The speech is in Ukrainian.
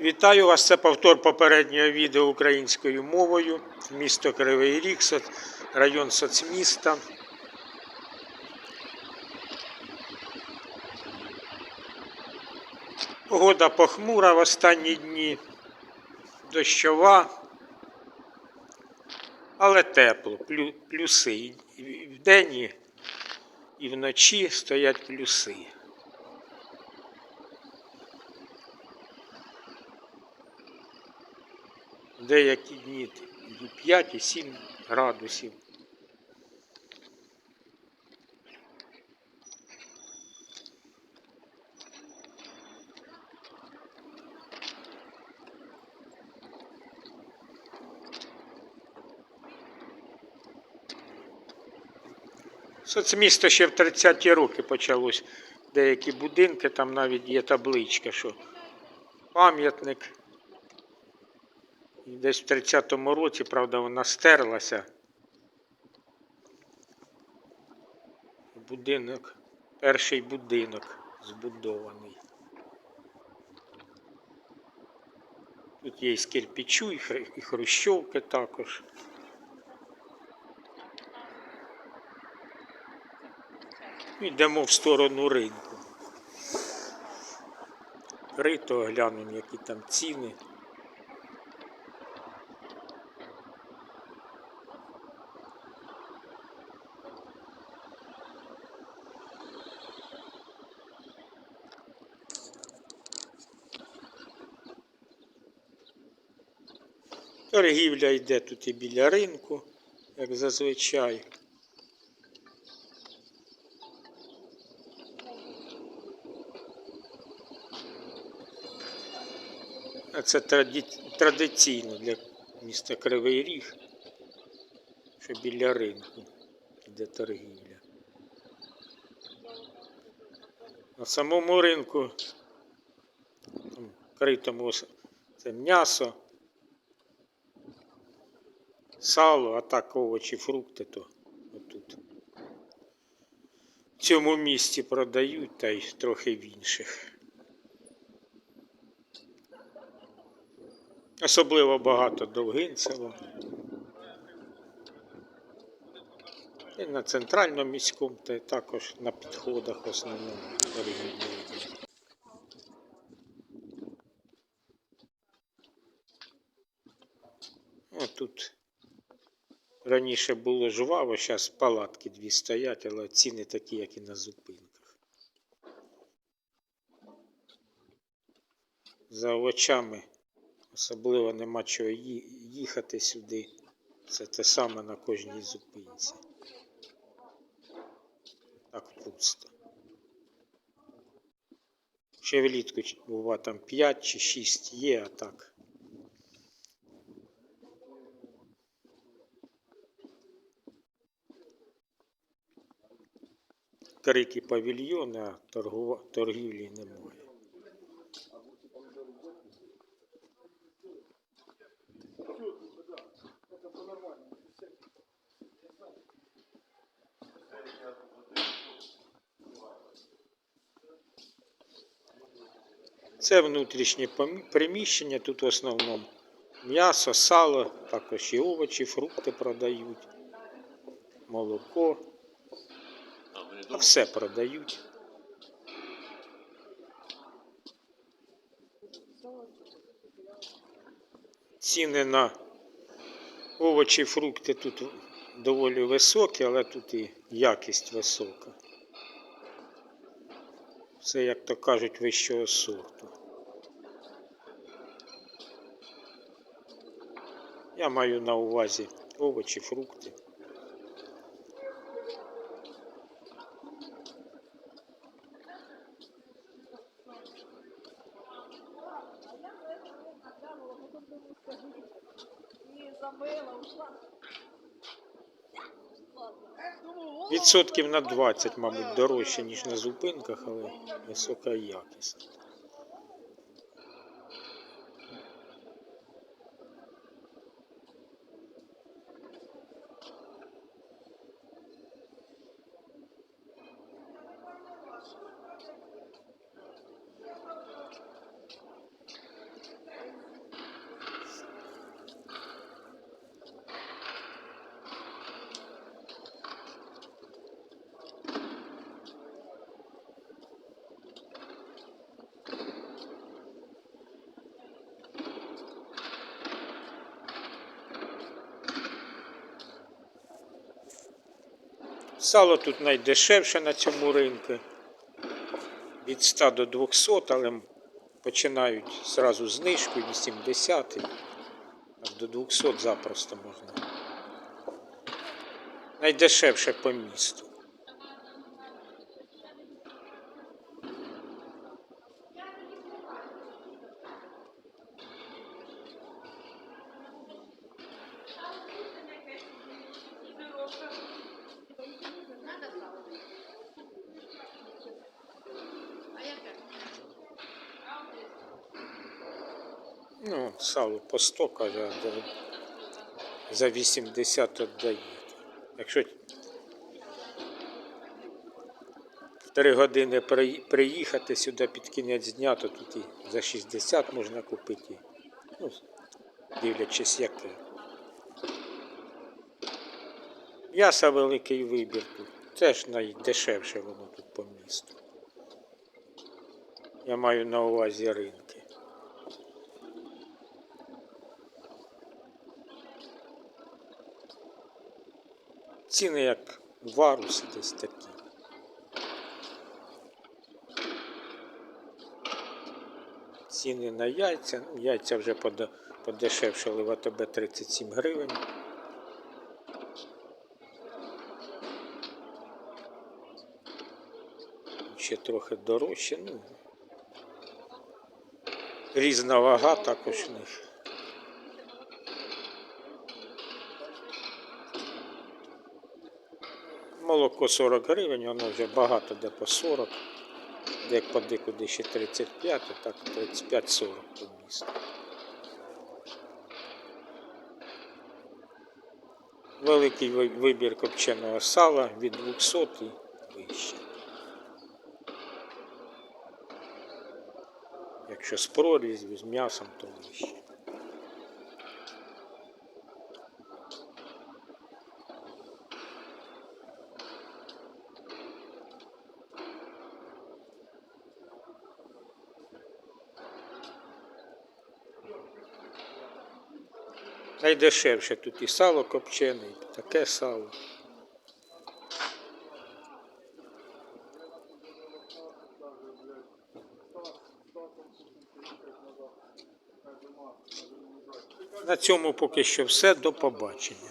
Вітаю вас! Це повтор попереднього відео українською мовою. Місто Кривий Ріг, район соцміста. Погода похмура в останні дні, дощова, але тепло, плюси. І і- і вночі стоять плюси. Деякі дні і 5, і 7 градусів. Соцмісто ще в 30-ті роки почалось. Деякі будинки, там навіть є табличка, що пам'ятник Десь в 30-му році, правда, вона стерлася. Будинок, перший будинок збудований. Тут є і кирпичу, і і хрущовки також. Йдемо в сторону ринку. Рито глянемо, які там ціни. Торгівля йде тут і біля ринку, як зазвичай. А це траді- традиційно для міста Кривий Ріг, що біля ринку йде торгівля. На самому ринку там, критому це м'ясо, сало, а так овочі, фрукти, то отут. В цьому місті продають та й трохи в інших. Особливо багато довгинцево. І на центральному міському, та й також на підходах основному торгівлі. йде. Раніше було жваво, зараз палатки дві стоять, але ціни такі, як і на зупинках. За овочами особливо нема чого їхати сюди. Це те саме на кожній зупинці. Так пусто. Ще влітку бува там 5 чи 6 є, а так. Крики павільйони, а торгівлі немає. Це внутрішнє приміщення, тут в основному м'ясо, сало, також і овочі, фрукти продають, молоко, все продають. Ціни на овочі, фрукти тут доволі високі, але тут і якість висока. Це, як то кажуть, вищого сорту. Я маю на увазі овочі, фрукти. Відсотків на 20, мабуть, дорожче, ніж на зупинках, але висока якість. Сало тут найдешевше на цьому ринку. Від 100 до 200, але починають зразу знижку 80 і до 200 запросто можна. Найдешевше по місту. Ну, сало по 100, каже, за- за 80 віддає. Якщо 3 години приїхати сюди під кінець дня, то тут і за 60 можна купити. Ну, дивлячись, яке. М'яса великий вибір тут. Теж найдешевше воно тут по місту. Я маю на увазі ринки. Ціни як варуси десь такі. Ціни на яйця. Ну, яйця вже подешевшали в АТБ 37 гривень. Ще трохи дорожче. Ну, різна вага також в них. Молоко 40 гривень, воно вже багато де по 40. Де як подекуди ще 35, а так 35-40 по місту. Великий вибір копченого сала від 200 і вище. Якщо з прорізью, з м'ясом, то вище. Найдешевше тут і сало копчене, і таке сало. На цьому поки що все. До побачення.